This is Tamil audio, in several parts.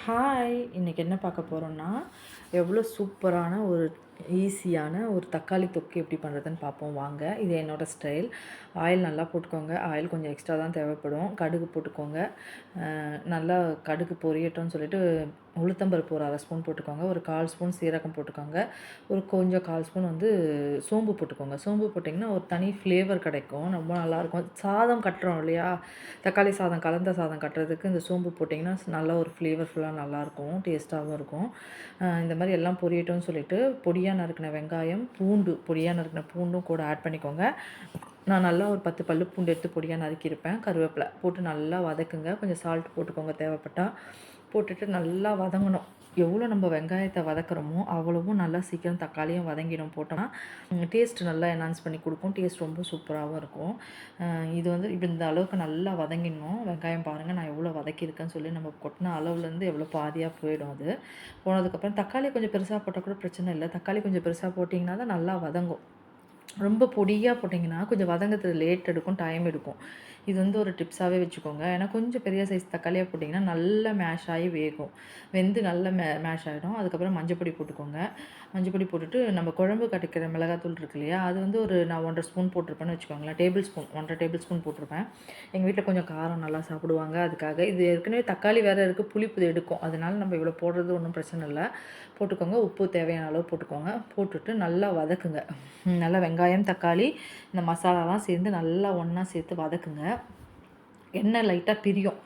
ஹாய் இன்றைக்கி என்ன பார்க்க போகிறோன்னா எவ்வளோ சூப்பரான ஒரு ஈஸியான ஒரு தக்காளி தொக்கு எப்படி பண்ணுறதுன்னு பார்ப்போம். வாங்க இது என்னோடய ஸ்டைல். ஆயில் நல்லா போட்டுக்கோங்க. ஆயில் கொஞ்சம் எக்ஸ்ட்ரா தான் தேவைப்படும். கடுகு போட்டுக்கோங்க. நல்லா கடுகு பொரியட்டும்னு சொல்லிட்டு உளுத்தம்பருப்பு ஒரு அரை ஸ்பூன் போட்டுக்கோங்க. ஒரு கால் ஸ்பூன் சீரகம் போட்டுக்கோங்க. ஒரு கொஞ்சம் கால் ஸ்பூன் வந்து சோம்பு போட்டுக்கோங்க. சோம்பு போட்டிங்கன்னா ஒரு தனி ஃப்ளேவர் கிடைக்கும். ரொம்ப நல்லாயிருக்கும். சாதம் கட்டுறோம் இல்லையா? தக்காளி சாதம் கலந்த சாதம் கட்டுறதுக்கு இந்த சோம்பு போட்டிங்கன்னா நல்ல ஒரு ஃப்ளேவர்ஃபுல்லாக நல்லாயிருக்கும். டேஸ்ட்டாகவும் இருக்கும். இந்த மாதிரி எல்லாம் பொரியட்டும்னு சொல்லிட்டு பொடியாக நறுக்கின வெங்காயம் பூண்டு பொடியாக நறுக்கின பூண்டும் கூட ஆட் பண்ணிக்கோங்க. நான் நல்லா ஒரு பத்து பல்லு பூண்டு எடுத்து பொடியாக நறுக்கியிருப்பேன். கருவேப்பிலை போட்டு நல்லா வதக்குங்க. கொஞ்சம் சால்ட் போட்டுக்கோங்க தேவைப்பட்டால் போட்டுட்டு நல்லா வதங்கணும். எவ்வளோ நம்ம வெங்காயத்தை வதக்குறோமோ அவ்வளவும் நல்லா சீக்கிரம் தக்காளியும் வதங்கிடும் போட்டோம்னா டேஸ்ட் நல்லா என்ஹான்ஸ் பண்ணி கொடுக்கும். டேஸ்ட் ரொம்ப சூப்பராகவும் இருக்கும். இது வந்து இப்போ இந்த அளவுக்கு நல்லா வதங்கிடணும். வெங்காயம் பாருங்கள் நான் எவ்வளோ வதக்கியிருக்கேன்னு சொல்லி நம்ம கொட்டின அளவுலேருந்து எவ்வளோ பாதியாக போயிடும் அது. போனதுக்கப்புறம் தக்காளி கொஞ்சம் பெருசாக போட்டால் கூட பிரச்சனை இல்லை. தக்காளி கொஞ்சம் பெருசாக போட்டிங்கன்னா தான் நல்லா வதங்கும். ரொம்ப பொடியாக போட்டிங்கன்னா கொஞ்சம் வதங்கிறதுக்கு லேட் எடுக்கும் டைம் எடுக்கும். இது வந்து ஒரு டிப்ஸாகவே வச்சுக்கோங்க. ஏன்னா கொஞ்சம் பெரிய சைஸ் தக்காளியாக போட்டிங்கன்னா நல்லா மேஷ் ஆகி வேகும். வெந்து நல்லா மே மேஷ் ஆகிடும் அதுக்கப்புறம் மஞ்சப்பொடி போட்டுக்கோங்க. மஞ்சப்பொடி போட்டுட்டு நம்ம குழம்பு கட்டிக்கிற மிளகாத்தூள் இருக்கு இல்லையா? அது வந்து ஒரு நான் ஒன்றரை ஸ்பூன் போட்டிருப்பேன்னு வச்சுக்கோங்களேன். டேபிள் ஸ்பூன் ஒன்றரை டேபிள் ஸ்பூன் போட்டிருப்பேன். எங்கள் வீட்டில் கொஞ்சம் காரம் நல்லா சாப்பிடுவாங்க. அதுக்காக இது ஏற்கனவே தக்காளி வேறு இருக்குது புளிப்பு எடுக்கும். அதனால் நம்ம இவ்வளோ போடுறது ஒன்றும் பிரச்சனை இல்லை. போட்டுக்கோங்க. உப்பு தேவையான அளவு போட்டுக்கோங்க. போட்டுட்டு நல்லா வதக்குங்க. நல்லா வெங்காயம் வெங்காயம் தக்காளி இந்த மசாலாலாம் சேர்ந்து நல்லா ஒன்றா சேர்த்து வதக்குங்க. எண்ணெய் லைட்டாக பிரியும்.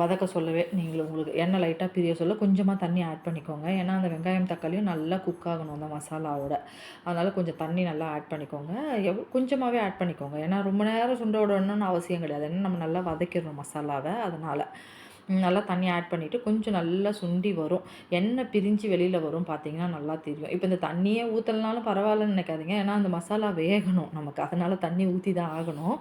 வதக்க சொல்லவே நீங்கள் உங்களுக்கு எண்ணெய் லைட்டாக பிரிய சொல்ல கொஞ்சமாக தண்ணி ஆட் பண்ணிக்கோங்க. ஏன்னா அந்த வெங்காயம் தக்காளியும் நல்லா குக் ஆகணும் அந்த மசாலாவோட. அதனால் கொஞ்சம் தண்ணி நல்லா ஆட் பண்ணிக்கோங்க. எவ் கொஞ்சமாகவே ஆட் பண்ணிக்கோங்க. ஏன்னா ரொம்ப நேரம் சுண்ட விடணும்னு அவசியம் கிடையாது. ஏன்னா நம்ம நல்லா வதக்கிடணும் மசாலாவை. அதனால் நல்லா தண்ணி ஆட் பண்ணிவிட்டு கொஞ்சம் நல்லா சுண்டி வரும். எண்ணெய் பிரிஞ்சு வெளியில் வரும் பார்த்தீங்கன்னா நல்லா தெரியும். இப்போ இந்த தண்ணியே ஊற்றலனாலும் பரவாயில்லன்னு நினைக்காதீங்க. ஏன்னா அந்த மசாலா வேகணும் நமக்கு. அதனால் தண்ணி ஊற்றி தான் ஆகணும்.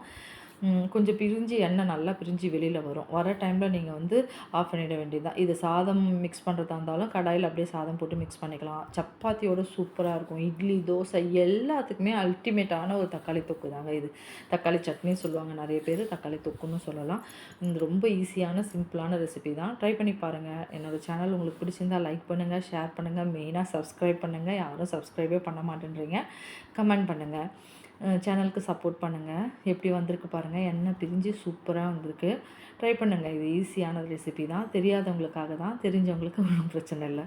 கொஞ்சம் பிரிஞ்சு எண்ணெய் நல்லா பிரிஞ்சு வெளியில் வரும். வர டைமில் நீங்கள் வந்து ஆஃப் பண்ணிட வேண்டியது தான் இது சாதம் மிக்ஸ் பண்ணுறதா இருந்தாலும் கடாயில் அப்படியே சாதம் போட்டு மிக்ஸ் பண்ணிக்கலாம். சப்பாத்தியோட சூப்பராக இருக்கும். இட்லி தோசை எல்லாத்துக்குமே அல்டிமேட்டான ஒரு தக்காளி தொக்கு தாங்க இது. தக்காளி சட்னி சொல்லுவாங்க நிறைய பேர் தக்காளி தொக்குன்னு சொல்லலாம். இது ரொம்ப ஈஸியான சிம்பிளான ரெசிபி தான். ட்ரை பண்ணி பாருங்கள் என்னோடய சேனல் உங்களுக்கு பிடிச்சிருந்தால் லைக் பண்ணுங்கள் ஷேர் பண்ணுங்கள் மெயினாக சப்ஸ்கிரைப் பண்ணுங்கள் யாரும் சப்ஸ்கிரைபே பண்ண மாட்டேன்றீங்க. கமெண்ட் பண்ணுங்கள் சேனலுக்கு சப்போர்ட் பண்ணுங்கள் எப்படி வந்திருக்கு பாருங்கள் எண்ணெய் பிரிஞ்சு சூப்பராக வந்திருக்கு. ட்ரை பண்ணுங்கள் இது ஈஸியான ரெசிபி தான். தெரியாதவங்களுக்காக தான். தெரிஞ்சவங்களுக்கு ஒன்றும் பிரச்சனை இல்லை.